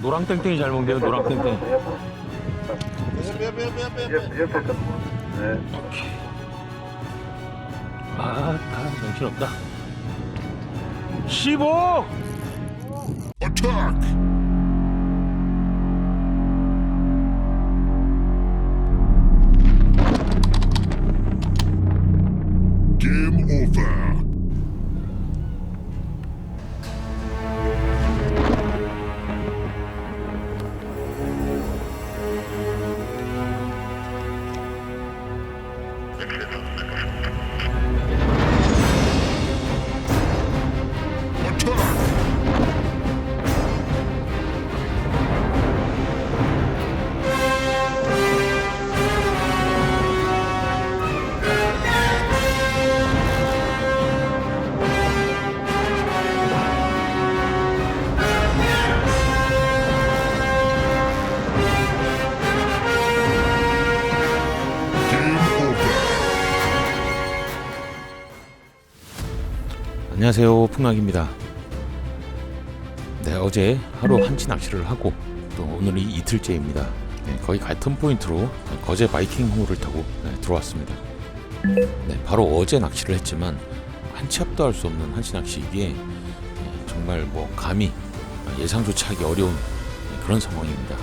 노랑 땡땡이 잘 먹네요. 노랑 땡땡. 옆에 좀. 네. 아, 다 정신 없다. 15! Attack! 안녕하세요. 풍락입니다. 네, 어제 하루 한치 낚시를 하고 또 오늘이 이틀째입니다. 네, 거의 같은 포인트로 거제 바이킹 호를 타고 네, 들어왔습니다. 네, 바로 어제 낚시를 했지만 한치 앞도 할 수 없는 한치 낚시이기에 네, 정말 뭐 감히 예상조차 하기 어려운 네, 그런 상황입니다.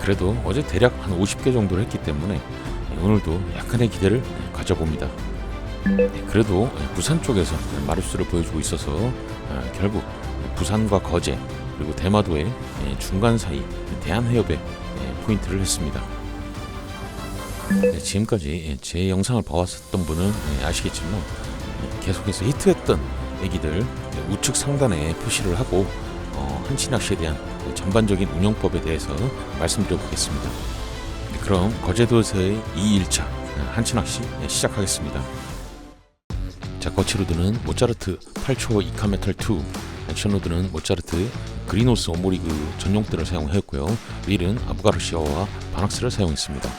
그래도 어제 대략 한 50개 정도를 했기 때문에 네, 오늘도 약간의 기대를 네, 가져봅니다. 네, 그래도 부산 쪽에서 마루스를 보여주고 있어서 아, 결국 부산과 거제 그리고 대마도의 예, 중간 사이 대한해협에 예, 포인트를 했습니다. 네, 지금까지 예, 제 영상을 봐왔었던 분은 예, 아시겠지만 예, 계속해서 히트했던 애기들 예, 우측 상단에 표시를 하고 어, 한치 낚시에 대한 예, 전반적인 운영법에 대해서 말씀드려보겠습니다. 네, 그럼 거제도에서의 2일차 한치 낚시 예, 시작하겠습니다. 자 거치로드는 모차르트 8초 이카메탈 2 액션로드는 모차르트 그리노스 오모리그 전용대를 사용하였고요. 릴은 아부가르시아와 바낙스를 사용했습니다.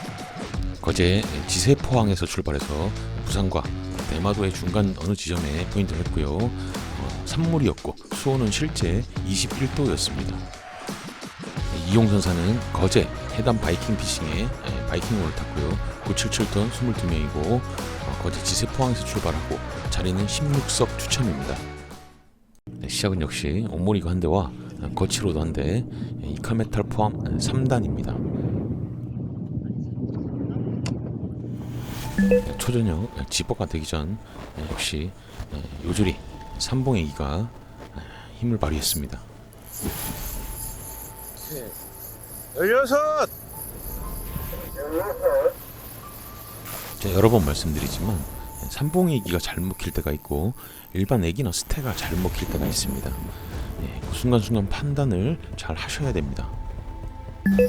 거제 지세 포항에서 출발해서 부산과 대마도의 중간 어느 지점에 포인트를 했고요. 어, 산물이었고 수온은 실제 21도였습니다. 이용선사는 거제 해담 바이킹 피싱에 에, 바이킹호를 탔고요 977톤 22명이고 어, 거제 지세 포항에서 출발하고 자리는 16석 추첨입니다. 네, 시작은 역시 온모리그 한 대와 거치로드 한 대, 예, 이카메탈 포함 3단입니다. 초저녁 예, 집버가 되기 전 예, 역시 예, 요조리 삼봉애기가 예, 힘을 발휘했습니다. 열여섯. 제가 여러 번 말씀드리지만 삼봉애기가 잘 먹힐 때가 있고 일반 애기나 스테가 잘 먹힐 때가 있습니다. 예, 그 순간순간 판단을 잘 하셔야 됩니다.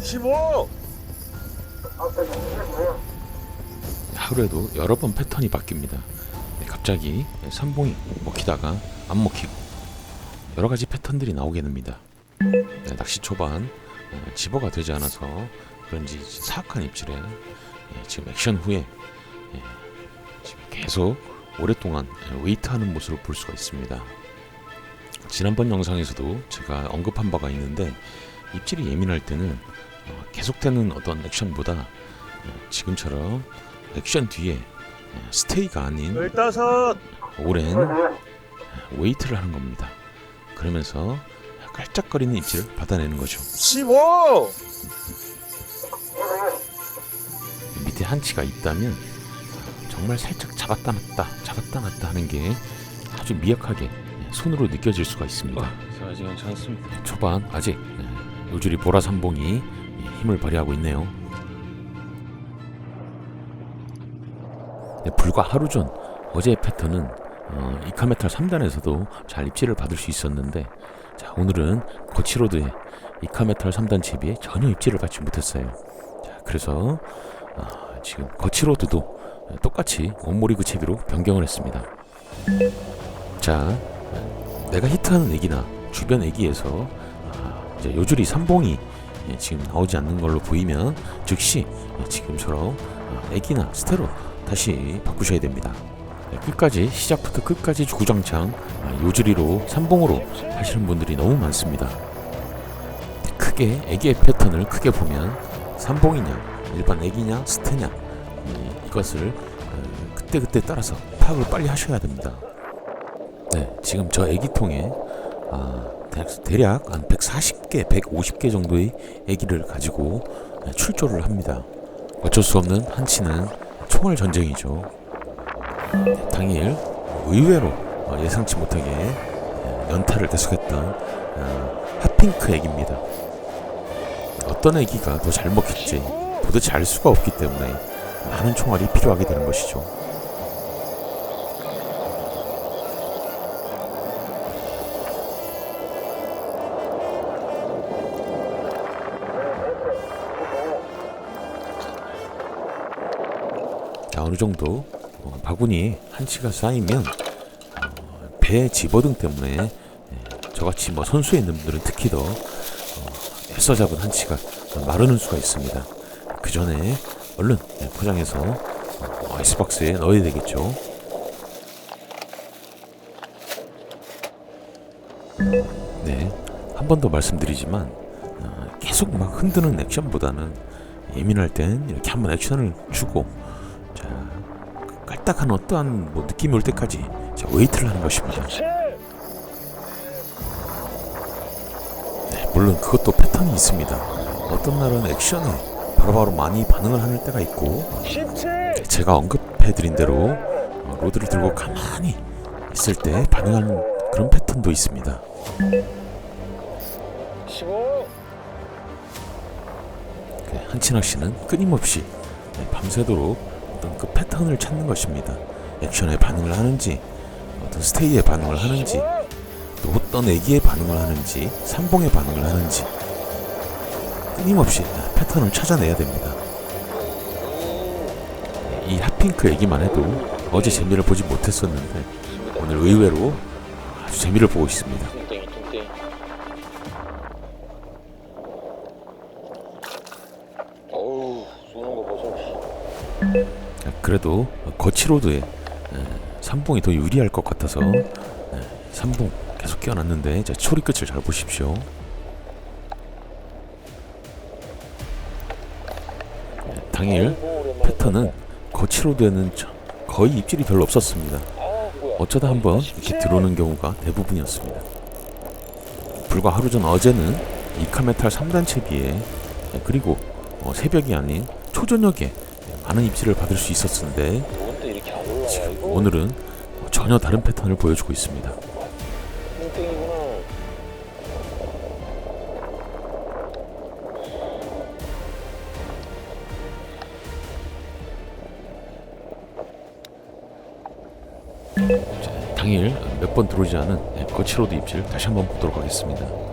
십오. 하루에도 여러 번 패턴이 바뀝니다. 네, 갑자기 삼봉이 먹히다가 안 먹히고 여러 가지 패턴들이 나오게 됩니다. 네, 낚시 초반 어, 집어가 되지 않아서 그런지 사악한 입질에 예, 지금 액션 후에 예, 지금 계속 오랫동안 예, 웨이트하는 모습을 볼 수가 있습니다. 지난번 영상에서도 제가 언급한 바가 있는데 입질이 예민할 때는 어, 계속되는 어떤 액션보다 어, 지금처럼 액션 뒤에 예, 스테이가 아닌 열다섯. 오랜 웨이트를 하는 겁니다. 그러면서 깔짝거리는 입질을 받아내는 거죠. 십오. 밑에 한치가 있다면 정말 살짝 잡았다 놨다 잡았다 놨다 하는 게 아주 미약하게 손으로 느껴질 수가 있습니다. 아직 괜찮습니다. 초반 아직 예, 요줄이 보라 삼봉이 예, 힘을 발휘하고 있네요. 네, 불과 하루 전 어제의 패턴은 어, 이카메탈 3단에서도 잘 입질을 받을 수 있었는데 자, 오늘은 거치로드의 이카메탈 3단 제비에 전혀 입질을 받지 못했어요. 자, 그래서 어, 지금 거치로드도 똑같이 원모리그 채비로 변경을 했습니다. 자, 내가 히트하는 애기나 주변 애기에서 아, 이제 요줄이 삼봉이 예, 지금 나오지 않는 걸로 보이면 즉시 예, 지금처럼 어, 애기나 스테로 다시 바꾸셔야 됩니다. 네, 끝까지 시작부터 끝까지 주구장창 아, 요줄이로 삼봉으로 하시는 분들이 너무 많습니다. 네, 크게 애기의 패턴을 크게 보면 삼봉이냐 일반 애기냐 스테냐 이, 이것을 어, 그때그때 따라서 파악을 빨리 하셔야 됩니다. 네, 지금 저 애기통에 아, 대- 대략 한 140개, 150개 정도의 애기를 가지고 네, 출조를 합니다. 어쩔 수 없는 한치는 총알 전쟁이죠. 네, 당일 의외로 어, 예상치 못하게 예, 연타를 계속했던 어, 핫핑크 애기입니다. 어떤 애기가 더 잘 먹힐지 도대체 알 수가 없기 때문에 많은 총알이 필요하게 되는 것이죠. 자 어느 정도 어, 바구니 한치가 쌓이면 어, 배 집어등 때문에 예, 저같이 뭐 선수에 있는 분들은 특히 더 어, 애써 잡은 한치가 마르는 수가 있습니다. 그 전에 얼른 예, 포장해서 어, 아이스박스에 넣어야 되겠죠. 네, 한 번 더 말씀드리지만 어, 계속 막 흔드는 액션보다는 예민할 땐 이렇게 한번 액션을 주고 자 깔딱한 어떠한 뭐 느낌이 올 때까지 자, 웨이트를 하는 것입니다. 네, 물론 그것도 패턴이 있습니다. 어떤 날은 액션에 바로바로 많이 반응을 하는 때가 있고 17 제가 언급해드린 대로 어, 로드를 들고 가만히 있을 때 반응하는 그런 패턴도 있습니다. 15그 한치낙 씨는 끊임없이 네, 밤새도록 어떤 그 패턴을 찾는 것입니다. 액션에 반응을 하는지, 어떤 스테이에 반응을 하는지, 또 어떤 애기에 반응을 하는지, 삼봉에 반응을 하는지 끊임없이 패턴을 찾아내야 됩니다. 이 핫핑크 애기만 해도 어제 재미를 보지 못했었는데 오늘 의외로 아주 재미를 보고 있습니다. 그래도 거치로드에 삼봉이 더 유리할 것 같아서 삼봉 계속 끼워놨는데 자, 초리 끝을 잘 보십시오. 네, 당일 패턴은 거치로드에는 저- 거의 입질이 별로 없었습니다. 어쩌다 한번 이렇게 들어오는 경우가 대부분이었습니다. 불과 하루 전 어제는 이카메탈 3단 채비에 네, 그리고 어, 새벽이 아닌 초저녁에 많은 입질을 받을 수 있었는데 지금 오늘은 전혀 다른 패턴을 보여주고 있습니다. 당일 몇 번 들어오지 않은 네, 거치로드 입질 다시 한번 보도록 하겠습니다.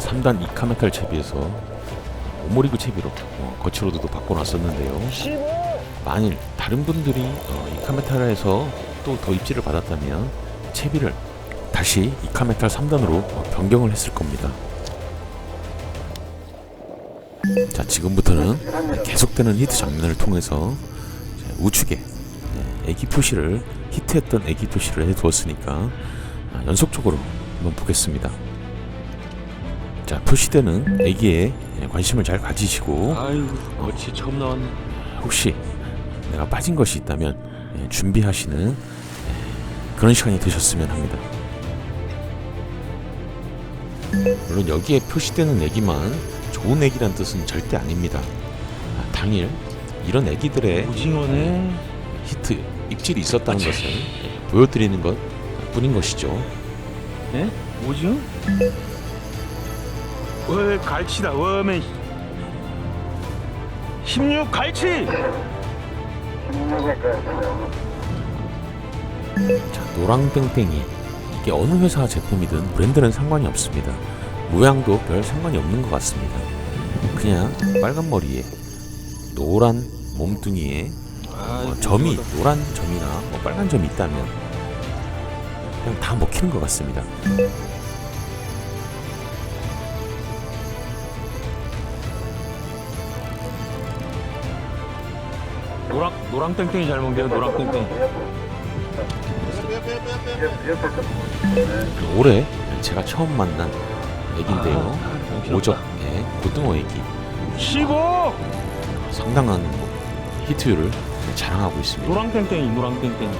3단 이카메탈 채비에서 오모리그 채비로 어, 거치로드도 바꿔놨었는데요. 15 만일 다른 분들이 어, 이카메탈에서 또 더 입질을 받았다면 채비를 다시 이카메탈 3단으로 어, 변경을 했을 겁니다. 자 지금부터는 계속되는 히트 장면을 통해서 우측에 네, 애기 표시를 히트했던 애기 표시를 해두었으니까 아, 연속적으로 한번 보겠습니다. 자 표시되는 애기에 예, 관심을 잘 가지시고 아이고 거치 처음 나왔네 혹시 내가 빠진 것이 있다면 예, 준비하시는 예, 그런 시간이 되셨으면 합니다. 물론 여기에 표시되는 애기만 좋은 애기란 뜻은 절대 아닙니다. 아, 당일 이런 애기들의 오징어네 히트 입질이 있었다는 것을 예, 보여드리는 것 뿐인 것이죠. 예? 오징어? 월 갈치다 웜에 16 갈치 자, 노랑땡땡이 이게 어느 회사 제품이든 브랜드는 상관이 없습니다. 모양도 별 상관이 없는 것 같습니다. 그냥 빨간 머리에 노란 몸뚱이에 어, 점이 노란 점이나 뭐 빨간 점이 있다면 그냥 다 먹히는 것 같습니다. 노랑 노랑 땡땡이 잘 먹네요 노랑 땡땡 올해 제가 처음 만난 애기인데요. 아, 오적의 고등어 애기. 15 상당한 히트율을 자랑하고 있습니다. 노랑 땡땡이 노랑 땡땡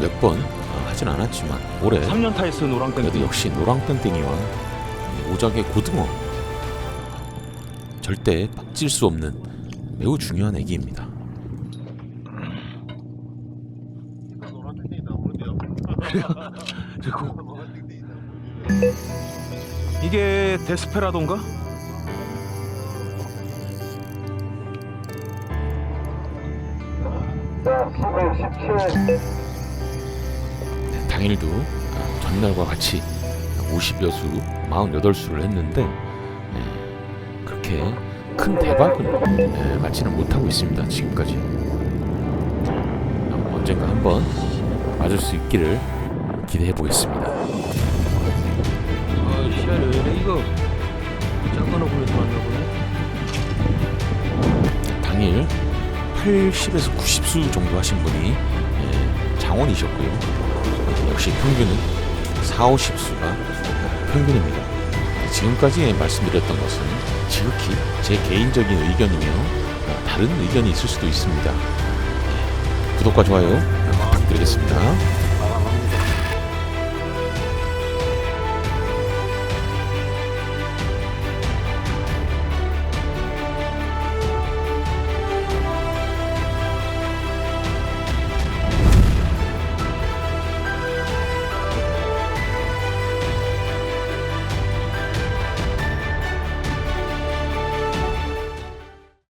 몇번 하진 않았지만 올해 3년 타이스 그래도 노랑땡땡 역시 노랑땡땡이와 이 오작의 고등어 절대 빠질 수 없는 매우 중요한 애기입니다. 그리고 이게 데스페라도인가? 네, 당일도 아, 전날과 같이 50여 수, 48수를 했는데 예, 그렇게 큰 대박은 예, 맞지는 못하고 있습니다. 지금까지 아, 언젠가 한번 맞을 수 있기를 기대해 보겠습니다. 아 시야를 왜 이래 이거 작은 어부에 들어왔나 보네 당일 80에서 90수 정도 하신 분이 예, 장원이셨고요. 예, 역시 평균은 4, 50수가 평균입니다. 지금까지 말씀드렸던 것은 지극히 제 개인적인 의견이며 어, 다른 의견이 있을 수도 있습니다. 예, 구독과 좋아요 부탁드리겠습니다.